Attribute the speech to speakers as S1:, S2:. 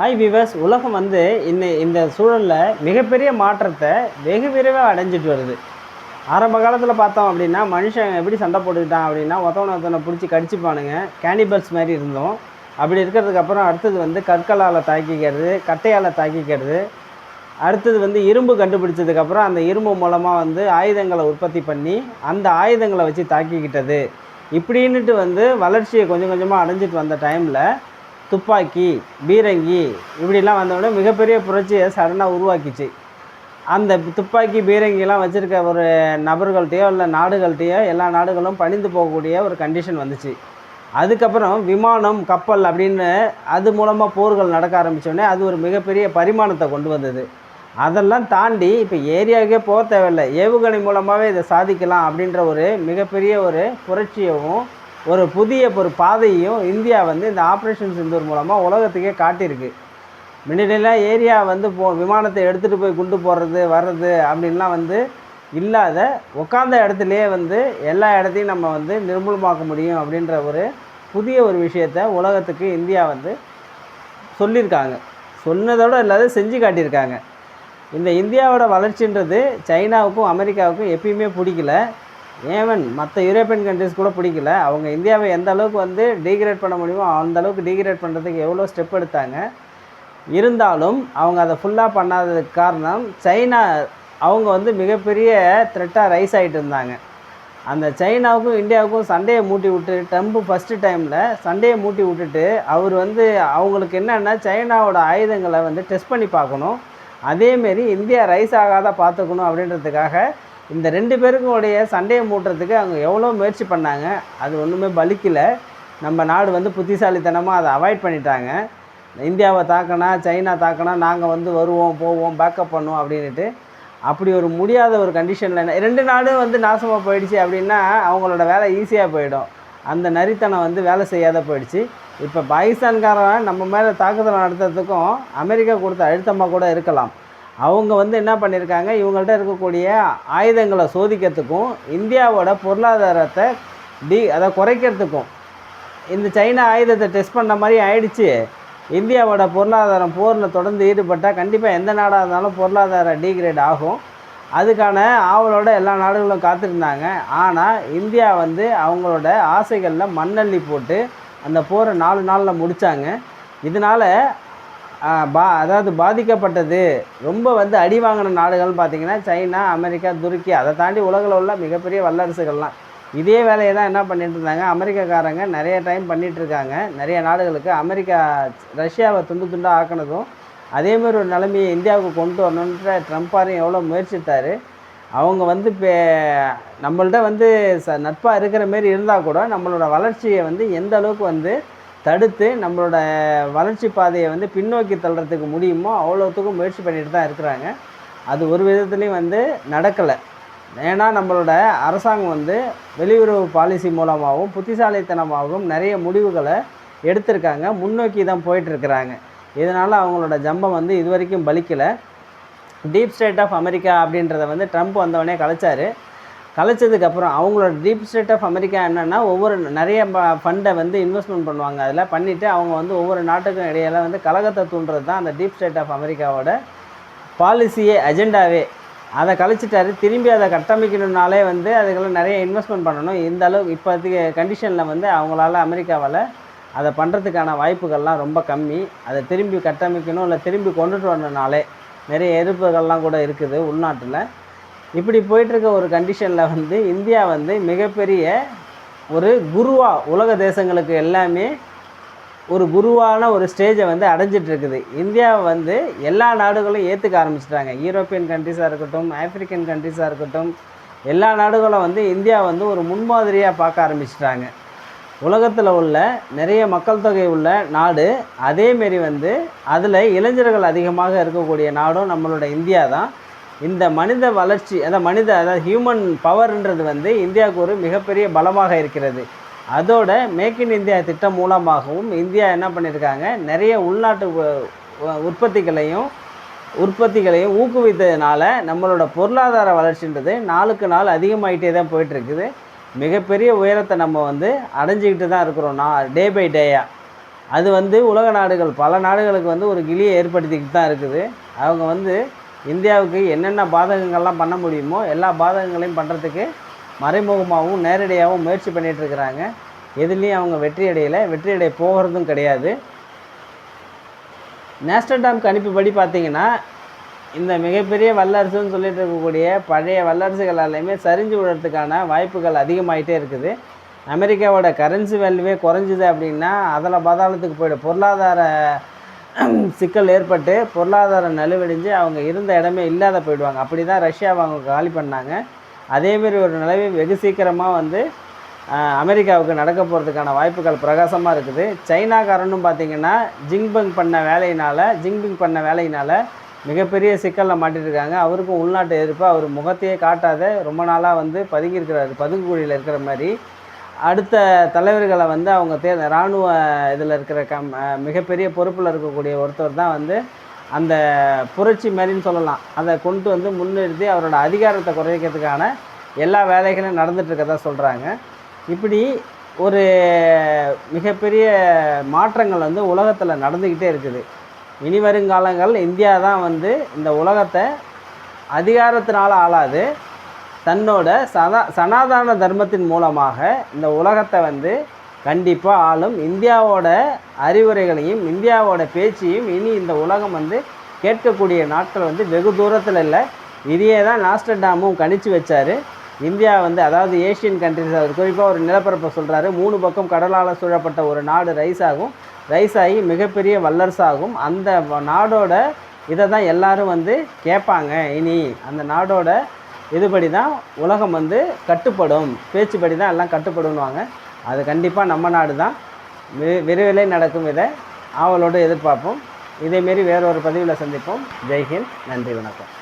S1: Hi விவஸ் உலகம் வந்து இந்த இந்த சூழலில் மிகப்பெரிய மாற்றத்தை வெகு விரைவாக அடைஞ்சிட்டு வருது. ஆரம்ப காலத்தில் பார்த்தோம் அப்படின்னா மனுஷன் எப்படி சண்டை போட்டுக்கிட்டான் அப்படின்னா ஒருத்தவனை ஒருத்தனை பிடிச்சி கடிச்சுப்பானுங்க. கேனிபல்ஸ் மாதிரி இருந்தோம். அப்படி இருக்கிறதுக்கு அப்புறம் அடுத்தது வந்து கற்களால் தாக்கிக்கிறது கட்டையால் தாக்கிக்கிறது. அடுத்தது வந்து இரும்பு கண்டுபிடிச்சதுக்கப்புறம் அந்த இரும்பு மூலமாக வந்து ஆயுதங்களை உற்பத்தி பண்ணி அந்த ஆயுதங்களை வச்சு தாக்கிக்கிட்டது. இப்படின்னுட்டு வந்து வளர்ச்சியை கொஞ்சம் கொஞ்சமாக அடைஞ்சிட்டு வந்த டைமில் துப்பாக்கி பீரங்கி இப்படிலாம் வந்தவுடனே மிகப்பெரிய புரட்சியை சடனாக உருவாக்கிச்சு. அந்த துப்பாக்கி பீரங்கிலாம் வச்சுருக்க ஒரு நபர்கள்ட்டையோ இல்லை நாடுகள்கிட்டையோ எல்லா நாடுகளும் பணிந்து போகக்கூடிய ஒரு கண்டிஷன் வந்துச்சு. அதுக்கப்புறம் விமானம் கப்பல் அப்படின்னு அது மூலமாக போர்கள் நடக்க ஆரம்பித்தோடனே அது ஒரு மிகப்பெரிய பரிமாணத்தை கொண்டு வந்தது. அதெல்லாம் தாண்டி இப்போ ஏரியாவுக்கே போக தேவையில்லை. ஏவுகணை மூலமாகவே இதை சாதிக்கலாம் அப்படின்ற ஒரு மிகப்பெரிய ஒரு புரட்சியவும் ஒரு புதிய ஒரு பாதையையும் இந்தியா வந்து இந்த ஆப்ரேஷன் சிந்தூர் மூலமாக உலகத்துக்கே காட்டியிருக்கு. முன்னாடியெல்லாம் ஏரியா வந்து போ விமானத்தை எடுத்துகிட்டு போய் குண்டு போடுறது வர்றது அப்படின்லாம் வந்து இல்லாத உட்காந்த இடத்துலையே வந்து எல்லா இடத்தையும் நம்ம வந்து நிர்மூலமாக்க முடியும் அப்படின்ற ஒரு புதிய ஒரு விஷயத்த உலகத்துக்கு இந்தியா வந்து சொல்லியிருக்காங்க. சொன்னதோடு இல்லாத செஞ்சு காட்டியிருக்காங்க. இந்த இந்தியாவோட வளர்ச்சின்றது சைனாவுக்கும் அமெரிக்காவுக்கும் எப்பயுமே பிடிக்கல. ஏவன் மற்ற யூரோப்பியன் கண்ட்ரிஸ் கூட பிடிக்கல. அவங்க இந்தியாவை எந்த அளவுக்கு வந்து டீக்ரேட் பண்ண முடியுமோ அந்த அளவுக்கு டீக்ரேட் பண்ணுறதுக்கு எவ்வளோ ஸ்டெப் எடுத்தாங்க. இருந்தாலும் அவங்க அதை ஃபுல்லாக பண்ணாததுக்கு காரணம் சைனா அவங்க வந்து மிகப்பெரிய த்ரெட்டாக ரைஸ் ஆகிட்டு இருந்தாங்க. அந்த சைனாவுக்கும் இந்தியாவுக்கும் சண்டையை மூட்டி விட்டு ட்ரம்ப் ஃபஸ்ட்டு டைமில் சண்டையை மூட்டி விட்டுட்டு அவர் வந்து அவங்களுக்கு என்னென்னா சைனாவோட ஆயுதங்களை வந்து டெஸ்ட் பண்ணி பார்க்கணும். அதேமாரி இந்தியா ரைஸ் ஆகாத பார்த்துக்கணும் அப்படின்றதுக்காக இந்த ரெண்டு பேருக்கும் உடைய சண்டையை மூட்டுறதுக்கு அவங்க எவ்வளோ முயற்சி பண்ணாங்க அது ஒன்றுமே பலிக்கலை. நம்ம நாடு வந்து புத்திசாலித்தனமாக அதை அவாய்ட் பண்ணிட்டாங்க. இந்தியாவை தாக்கினா சைனா தாக்கினா நாங்கள் வந்து வருவோம் போவோம் பேக்கப் பண்ணுவோம் அப்படின்ட்டு அப்படி ஒரு முடியாத ஒரு கண்டிஷனில் என்ன ரெண்டு நாடும் வந்து நாசமாக போயிடுச்சு அப்படின்னா அவங்களோட வேலை ஈஸியாக போயிடும். அந்த நரித்தனம் வந்து வேலை செய்யாத போயிடுச்சு. இப்போ பாகிஸ்தான்காரன் நம்ம மேலே தாக்குதல் நடத்துறதுக்கும் அமெரிக்கா கொடுத்த அழுத்தமாக கூட இருக்கலாம். அவங்க வந்து என்ன பண்ணியிருக்காங்க இவங்கள்ட்ட இருக்கக்கூடிய ஆயுதங்களை சோதிக்கிறதுக்கும் இந்தியாவோட பொருளாதாரத்தை டி அதை குறைக்கிறதுக்கும் இந்த சைனா ஆயுதத்தை டெஸ்ட் பண்ண மாதிரி ஆயிடுச்சு. இந்தியாவோட பொருளாதாரம் போரில் தொடர்ந்து ஈடுபட்டால் கண்டிப்பாக எந்த நாடாக இருந்தாலும் பொருளாதார டீக்ரேட் ஆகும். அதுக்கான ஆவலோட எல்லா நாடுகளும் காத்திருந்தாங்க. ஆனால் இந்தியா வந்து அவங்களோட ஆசைகளில் மண்ணள்ளி போட்டு அந்த போரை நாலு நாளில் முடித்தாங்க இதனால் பா அதாவது பாதிக்கப்பட்டது. ரொம்ப வந்து அடி வாங்கின நாடுகள்னு பார்த்தீங்கன்னா சைனா அமெரிக்கா துருக்கி. அதை தாண்டி உலகில் உள்ள மிகப்பெரிய வல்லரசுகள்லாம். இதே வேலையை தான் என்ன பண்ணிட்டு இருந்தாங்க? அமெரிக்காக்காரங்க நிறைய டைம் பண்ணிகிட்ருக்காங்க நிறைய நாடுகளுக்கு அமெரிக்கா ரஷ்யாவை துண்டு துண்டாக ஆக்கினதும் அதேமாதிரி ஒரு நிலைமையை இந்தியாவுக்கு கொண்டு வரணுன்ற ட்ரம்ப்பாரையும் எவ்வளோ முயற்சித்தார். அவங்க வந்து இப்போ நம்மள்ட்ட வந்து ச நட்பாக இருக்கிற மாரி இருந்தால் கூட நம்மளோட வளர்ச்சியை வந்து எந்த அளவுக்கு வந்து தடுத்து நம்மளோட வளர்ச்சி பாதையை வந்து பின்னோக்கி தள்ளுறதுக்கு முடியுமோ அவ்வளோத்துக்கும் முயற்சி பண்ணிட்டு தான் இருக்கிறாங்க. அது ஒரு விதத்துலேயும் வந்து நடக்கலை. ஏன்னா நம்மளோட அரசாங்கம் வந்து வெளியுறவு பாலிசி மூலமாகவும் புத்திசாலித்தனமாகவும் நிறைய முடிவுகளை எடுத்திருக்காங்க. முன்னோக்கி தான் போயிட்டுருக்கிறாங்க. இதனால் அவங்களோட ஜம்பம் வந்து இது வரைக்கும் பலிக்கலை. டீப் ஸ்டேட் ஆஃப் அமெரிக்கா அப்படின்றத வந்து ட்ரம்ப் வந்தவொடனே கலைச்சார். கலைச்சதுக்கப்புறம் அவங்களோட டீப் ஸ்டேட் ஆஃப் அமெரிக்கா என்னென்னா ஒவ்வொரு நிறைய ஃபண்டை வந்து இன்வெஸ்ட்மெண்ட் பண்ணுவாங்க. அதில் பண்ணிவிட்டு அவங்க வந்து ஒவ்வொரு நாட்டுக்கும் இடையில வந்து கலகத்தை தூண்டுறது தான் அந்த டீப் ஸ்டேட் ஆஃப் அமெரிக்காவோட பாலிசியே அஜெண்டாவே அதை கழிச்சிட்டாரு திரும்பி அதை கட்டமைக்கணும்னாலே வந்து அதுக்கெல்லாம் நிறைய இன்வெஸ்ட்மெண்ட் பண்ணணும். இந்த அளவு இப்போதைக்கு கண்டிஷனில் வந்து அவங்களால அமெரிக்காவால் அதை பண்ணுறதுக்கான வாய்ப்புகள்லாம் ரொம்ப கம்மி. அதை திரும்பி கட்டமைக்கணும் இல்லை திரும்பி கொண்டுட்டு வரணுனாலே நிறைய எதிர்ப்புகள்லாம் கூட இருக்குது உள்நாட்டில். இப்படி போயிட்டுருக்க ஒரு கண்டிஷனில் வந்து இந்தியா வந்து மிகப்பெரிய ஒரு குருவாக உலக தேசங்களுக்கு எல்லாமே ஒரு குருவான ஒரு ஸ்டேஜை வந்து அடைஞ்சிட்ருக்குது இந்தியாவை வந்து எல்லா நாடுகளும் ஏற்றுக்க ஆரம்பிச்சிட்டாங்க. யூரோப்பியன் கண்ட்ரிஸாக இருக்கட்டும் ஆப்பிரிக்கன் கண்ட்ரிஸாக இருக்கட்டும் எல்லா நாடுகளும் வந்து இந்தியா வந்து ஒரு முன்மாதிரியாக பார்க்க ஆரம்பிச்சிட்டாங்க. உலகத்தில் உள்ள நிறைய மக்கள் தொகை உள்ள நாடு அதேமாரி வந்து அதில் இளைஞர்கள் அதிகமாக இருக்கக்கூடிய நாடும் நம்மளோட இந்தியா தான். இந்த மனித வளர்ச்சி அதாவது மனித அதாவது ஹியூமன் பவர்ன்றது வந்து இந்தியாவுக்கு ஒரு மிகப்பெரிய பலமாக இருக்கிறது. அதோட மேக் இன் இந்தியா திட்டம் மூலமாகவும் இந்தியா என்ன பண்ணியிருக்காங்க நிறைய உள்நாட்டு உற்பத்திகளையும் உற்பத்திகளையும் ஊக்குவித்ததுனால நம்மளோட பொருளாதார வளர்ச்சின்றது நாளுக்கு நாள் அதிகமாகிட்டே தான் போயிட்டுருக்குது. மிகப்பெரிய உயரத்தை நம்ம வந்து அடைஞ்சிக்கிட்டு தான் இருக்கிறோம் நான் டே பை டேயாக அது வந்து உலக நாடுகள் பல நாடுகளுக்கு வந்து ஒரு கிளியை ஏற்படுத்திக்கிட்டு தான் இருக்குது. அவங்க வந்து இந்தியாவுக்கு என்னென்ன பாதகங்கள்லாம் பண்ண முடியுமோ எல்லா பாதகங்களையும் பண்ணுறதுக்கு மறைமுகமாகவும் நேரடியாகவும் முயற்சி பண்ணிகிட்டு இருக்கிறாங்க. எதுலேயும் அவங்க வெற்றி அடையலை. வெற்றி அடைய போகிறதும் கிடையாது. நேஸ்டர்டாம் அனுப்பிபடி பார்த்திங்கன்னா இந்த மிகப்பெரிய வல்லரசுன்னு சொல்லிட்டு இருக்கக்கூடிய பழைய வல்லரசுகள் எல்லாமே சரிஞ்சு விடுறதுக்கான வாய்ப்புகள் அதிகமாகிட்டே இருக்குது. அமெரிக்காவோட கரன்சி வேல்யூவே குறைஞ்சிது அப்படின்னா அதில் பாதாளத்துக்கு போய்டும். பொருளாதார சிக்கல் ஏற்பட்டு பொருளாதார நலிவடைஞ்சு அவங்க இருந்த இடமே இல்லாத போயிடுவாங்க. அப்படி தான் ரஷ்யாவை அவங்க காலி பண்ணாங்க. அதேமாரி ஒரு நிலவை வெகு சீக்கிரமாக வந்து அமெரிக்காவுக்கு நடக்க போகிறதுக்கான வாய்ப்புகள் பிரகாசமாக இருக்குது. சைனாக்காரனும் பார்த்தீங்கன்னா ஜிங்பிங் பண்ண வேலையினால் ஜிங்பிங் பண்ண வேலையினால் மிகப்பெரிய சிக்கலில் மாட்டிட்டு இருக்காங்க அவருக்கும் உள்நாட்டு எதிர்ப்பு அவர் முகத்தையே காட்டாத ரொம்ப நாளாக வந்து பதுங்கியிருக்கிறாரு பதுங்குழியில் இருக்கிற மாதிரி. அடுத்த தலைவர்களை வந்து அவங்க தே இராணுவ இதில் இருக்கிற கம் மிகப்பெரிய பொறுப்பில் இருக்கக்கூடிய ஒருத்தர் தான் வந்து அந்த புரட்சி மாதிரின்னு சொல்லலாம். அதை கொண்டு வந்து முன்னிறுத்தி அவரோட அதிகாரத்தை குறைக்கிறதுக்கான எல்லா வேலைகளும் நடந்துகிட்ருக்கதா சொல்கிறாங்க இப்படி ஒரு மிகப்பெரிய மாற்றங்கள் வந்து உலகத்தில் நடந்துக்கிட்டே இருக்குது. இனி வருங்காலங்கள் இந்தியா தான் வந்து இந்த உலகத்தை அதிகாரத்தினால ஆளாது. தன்னோட சதா சனாதன தர்மத்தின் மூலமாக இந்த உலகத்தை வந்து கண்டிப்பாக ஆளும். இந்தியாவோட அறிவுரைகளையும் இந்தியாவோட பேச்சையும் இனி இந்த உலகம் வந்து கேட்கக்கூடிய நாட்கள் வந்து வெகு தூரத்தில் இல்லை. இதையே தான் நாஸ்டர்டாமும் கணிச்சு வச்சார். இந்தியா வந்து அதாவது ஏஷியன் கண்ட்ரிஸ் அவர் குறிப்பாக ஒரு நிலப்பரப்பை சொல்கிறாரு மூணு பக்கம் கடலால் சூழப்பட்ட ஒரு நாடு ரைஸ் ஆகும். ரைஸ் ஆகி மிகப்பெரிய வல்லரசாகும் அந்த நாடோட இதை தான் எல்லாரும் வந்து கேட்பாங்க. இனி அந்த நாடோட இதுபடி தான் உலகம் வந்து கட்டுப்படும். பேச்சுப்படி தான் எல்லாம் கட்டுப்படும்னுவாங்க. அது கண்டிப்பாக நம்ம நாடு தான் வி- விரைவிலே நடக்கும் இதை ஆவலோடு எதிர்பார்ப்போம். இதேமாரி வேறொரு பதிவில் சந்திப்போம். ஜெய்ஹிந்த். நன்றி வணக்கம்.